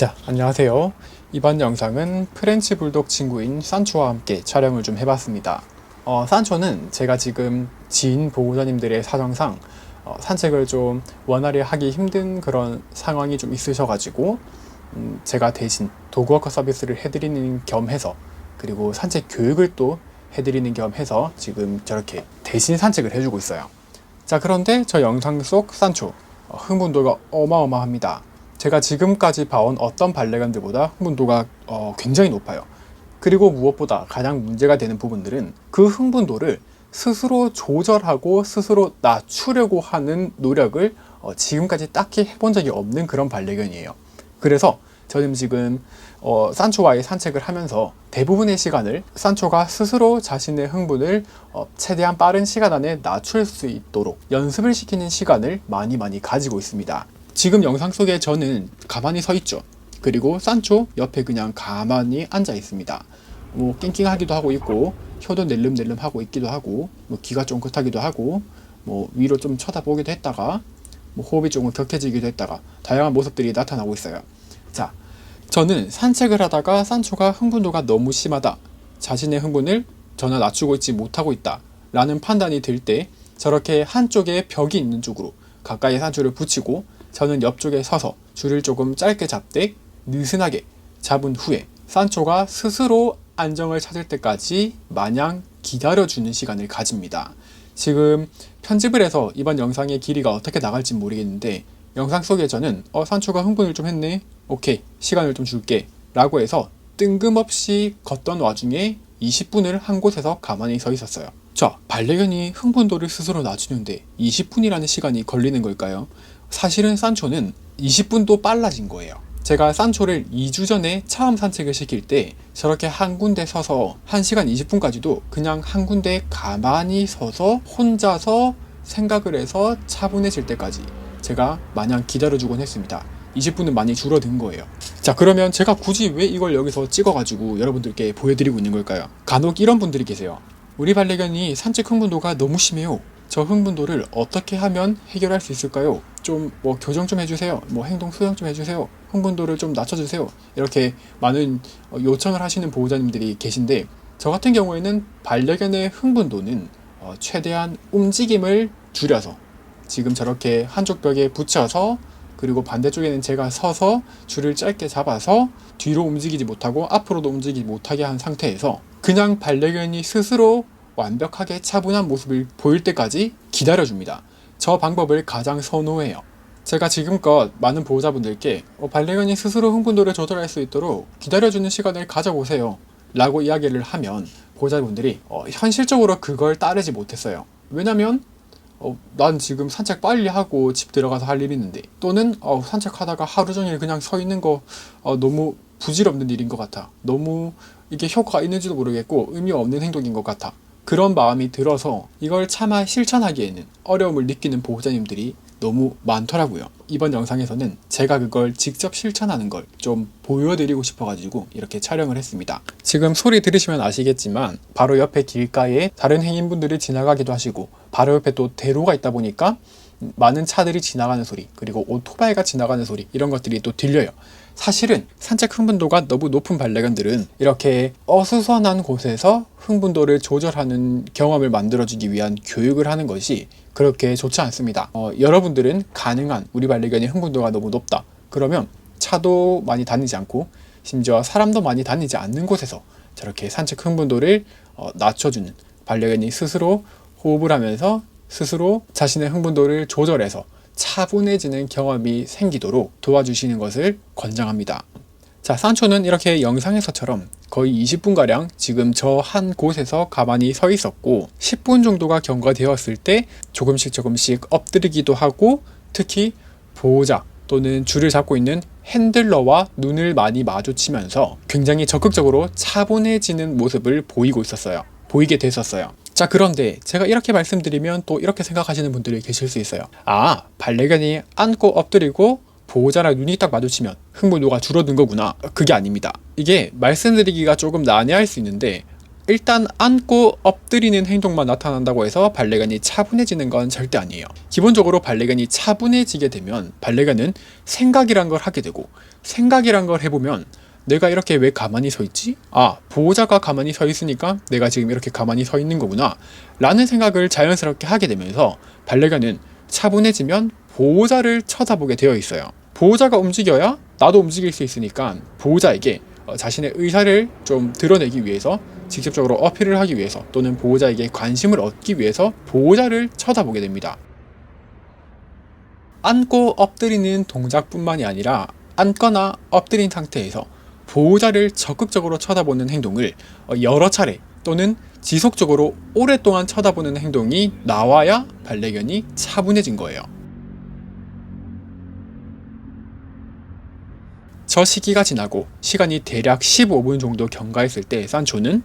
자, 안녕하세요. 이번 영상은 프렌치 불독 친구인 산초와 함께 촬영을 좀 해봤습니다. 어, 산초는 제가 지금 지인 보호자님들의 사정상 어, 산책을 좀 원활히 하기 힘든 그런 상황이 좀 있으셔가지고 음, 제가 대신 도그워커 서비스를 해드리는 겸 해서 그리고 산책 교육을 또 해드리는 겸 해서 지금 저렇게 대신 산책을 해주고 있어요. 자, 그런데 저 영상 속 산초 어, 흥분도가 어마어마합니다. 제가 지금까지 봐온 어떤 반려견들보다 흥분도가 어, 굉장히 높아요. 그리고 무엇보다 가장 문제가 되는 부분들은 그 흥분도를 스스로 조절하고 스스로 낮추려고 하는 노력을 어, 지금까지 딱히 해본 적이 없는 그런 반려견이에요. 그래서 저는 지금 어, 산초와의 산책을 하면서 대부분의 시간을 산초가 스스로 자신의 흥분을 어, 최대한 빠른 시간 안에 낮출 수 있도록 연습을 시키는 시간을 많이 많이 가지고 있습니다. 지금 영상 속에 저는 가만히 서 있죠. 그리고 산초 옆에 그냥 가만히 앉아 있습니다. 뭐 낑낑하기도 하고 있고 혀도 낼름낼름 하고 있기도 하고 뭐 귀가 쫑긋하기도 하고 뭐 위로 좀 쳐다보기도 했다가 뭐 호흡이 조금 격해지기도 했다가 다양한 모습들이 나타나고 있어요. 자, 저는 산책을 하다가 산초가 흥분도가 너무 심하다. 자신의 흥분을 전혀 낮추고 있지 못하고 있다. 라는 판단이 들 때 저렇게 한쪽에 벽이 있는 쪽으로 가까이 산초를 붙이고 저는 옆쪽에 서서 줄을 조금 짧게 잡되 느슨하게 잡은 후에 산초가 스스로 안정을 찾을 때까지 마냥 기다려주는 시간을 가집니다. 지금 편집을 해서 이번 영상의 길이가 어떻게 나갈지 모르겠는데 영상 속에 저는 어 산초가 흥분을 좀 했네 오케이 시간을 좀 줄게 라고 해서 뜬금없이 걷던 와중에 20분을 한 곳에서 가만히 서 있었어요 자 반려견이 흥분도를 스스로 낮추는데 20분이라는 시간이 걸리는 걸까요? 사실은 산초는 20분도 빨라진 거예요 제가 산초를 2주 전에 처음 산책을 시킬 때 저렇게 한 군데 서서 1시간 20분까지도 그냥 한 군데 가만히 서서 혼자서 생각을 해서 차분해질 때까지 제가 마냥 기다려주곤 했습니다. 20분은 많이 줄어든 거예요. 자, 그러면 제가 굳이 왜 이걸 여기서 찍어가지고 여러분들께 보여드리고 있는 걸까요? 간혹 이런 분들이 계세요. 우리 반려견이 산책 흥분도가 너무 심해요. 저 흥분도를 어떻게 하면 해결할 수 있을까요? 좀 뭐 교정 좀 해주세요. 뭐 행동 수정 좀 해주세요. 흥분도를 좀 낮춰주세요. 이렇게 많은 어, 요청을 하시는 보호자님들이 계신데 저 같은 경우에는 반려견의 흥분도는 어, 최대한 움직임을 줄여서 지금 저렇게 한쪽 벽에 붙여서 그리고 반대쪽에는 제가 서서 줄을 짧게 잡아서 뒤로 움직이지 못하고 앞으로도 움직이지 못하게 한 상태에서 그냥 반려견이 스스로 완벽하게 차분한 모습을 보일 때까지 기다려줍니다. 저 방법을 가장 선호해요. 제가 지금껏 많은 보호자분들께 어, 반려견이 스스로 흥분도를 조절할 수 있도록 기다려주는 시간을 가져보세요. 라고 이야기를 하면 보호자분들이 어, 현실적으로 그걸 따르지 못했어요. 왜냐면 어, 난 지금 산책 빨리 하고 집 들어가서 할일 있는데 또는 어, 산책하다가 하루 종일 그냥 서 있는 거 어, 너무 부질없는 일인 것 같아. 너무 이게 효과가 있는지도 모르겠고 의미 없는 행동인 것 같아. 그런 마음이 들어서 이걸 차마 실천하기에는 어려움을 느끼는 보호자님들이 너무 많더라고요. 이번 영상에서는 제가 그걸 직접 실천하는 걸 좀 보여드리고 싶어가지고 이렇게 촬영을 했습니다. 지금 소리 들으시면 아시겠지만 바로 옆에 길가에 다른 행인분들이 지나가기도 하시고 바로 옆에 또 대로가 있다 보니까 많은 차들이 지나가는 소리 그리고 오토바이가 지나가는 소리 이런 것들이 또 들려요. 사실은 산책 흥분도가 너무 높은 반려견들은 이렇게 어수선한 곳에서 흥분도를 조절하는 경험을 만들어주기 위한 교육을 하는 것이 그렇게 좋지 않습니다. 어, 여러분들은 가능한 우리 반려견의 흥분도가 너무 높다. 그러면 차도 많이 다니지 않고 심지어 사람도 많이 다니지 않는 곳에서 저렇게 산책 흥분도를 어, 낮춰주는 반려견이 스스로 호흡을 하면서 스스로 자신의 흥분도를 조절해서 차분해지는 경험이 생기도록 도와주시는 것을 권장합니다. 자, 산초는 이렇게 영상에서처럼 거의 20분가량 지금 저 한 곳에서 가만히 서 있었고 10분 정도가 경과되었을 때 조금씩 조금씩 엎드리기도 하고 특히 보호자 또는 줄을 잡고 있는 핸들러와 눈을 많이 마주치면서 굉장히 적극적으로 차분해지는 모습을 보이고 있었어요. 보이게 됐었어요. 자, 그런데 제가 이렇게 말씀드리면 또 이렇게 생각하시는 분들이 계실 수 있어요. 아, 반려견이 앉고 엎드리고 보호자랑 눈이 딱 마주치면 흥분도가 줄어든 거구나. 그게 아닙니다. 이게 말씀드리기가 조금 난해할 수 있는데 일단 앉고 엎드리는 행동만 나타난다고 해서 발레간이 차분해지는 건 절대 아니에요. 기본적으로 발레간이 차분해지게 되면 발레간은 생각이란 걸 하게 되고 생각이란 걸 해보면 내가 이렇게 왜 가만히 서 있지? 아, 보호자가 가만히 서 있으니까 내가 지금 이렇게 가만히 서 있는 거구나. 라는 생각을 자연스럽게 하게 되면서 발레간은 차분해지면 보호자를 쳐다보게 되어 있어요. 보호자가 움직여야 나도 움직일 수 있으니까 보호자에게 어, 자신의 의사를 좀 드러내기 위해서 직접적으로 어필을 하기 위해서 또는 보호자에게 관심을 얻기 위해서 보호자를 쳐다보게 됩니다. 앉고 엎드리는 동작뿐만이 아니라 앉거나 엎드린 상태에서 보호자를 적극적으로 쳐다보는 행동을 어, 여러 차례 또는 지속적으로 오랫동안 쳐다보는 행동이 나와야 반려견이 차분해진 거예요. 저 시기가 지나고 시간이 대략 15분 정도 경과했을 때 산초는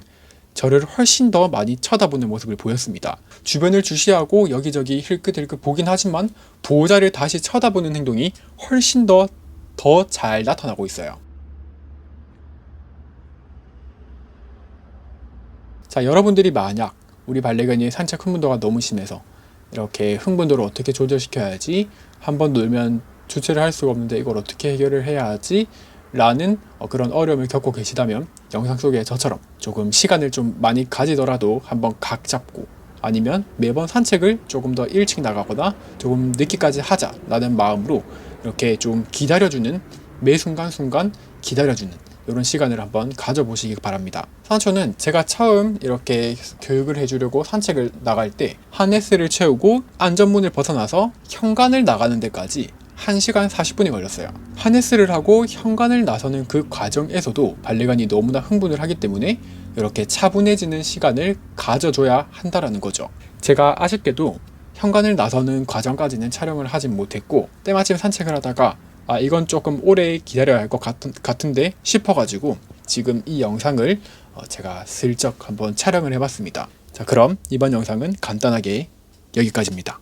저를 훨씬 더 많이 쳐다보는 모습을 보였습니다. 주변을 주시하고 여기저기 힐끗힐끗 보긴 하지만 보호자를 다시 쳐다보는 행동이 훨씬 더 더 잘 나타나고 있어요. 자, 여러분들이 만약 우리 반려견이 산책 흥분도가 너무 심해서 이렇게 흥분도를 어떻게 조절시켜야지 한 번 놀면 주체를 할 수가 없는데 이걸 어떻게 해결을 해야 하지? 라는 어, 그런 어려움을 겪고 계시다면 영상 속에 저처럼 조금 시간을 좀 많이 가지더라도 한번 각 잡고 아니면 매번 산책을 조금 더 일찍 나가거나 조금 늦게까지 하자라는 마음으로 이렇게 좀 기다려주는 매 순간순간 기다려주는 이런 시간을 한번 가져보시기 바랍니다. 산초는 제가 처음 이렇게 교육을 해주려고 산책을 나갈 때 하네스를 채우고 안전문을 벗어나서 현관을 나가는 데까지 1시간 40분이 걸렸어요. 하네스를 하고 현관을 나서는 그 과정에서도 반려견이 너무나 흥분을 하기 때문에 이렇게 차분해지는 시간을 가져줘야 한다라는 거죠. 제가 아쉽게도 현관을 나서는 과정까지는 촬영을 하진 못했고 때마침 산책을 하다가 아 이건 조금 오래 기다려야 할 것 같은데 싶어가지고 지금 이 영상을 어, 제가 슬쩍 한번 촬영을 해봤습니다. 자 그럼 이번 영상은 간단하게 여기까지입니다.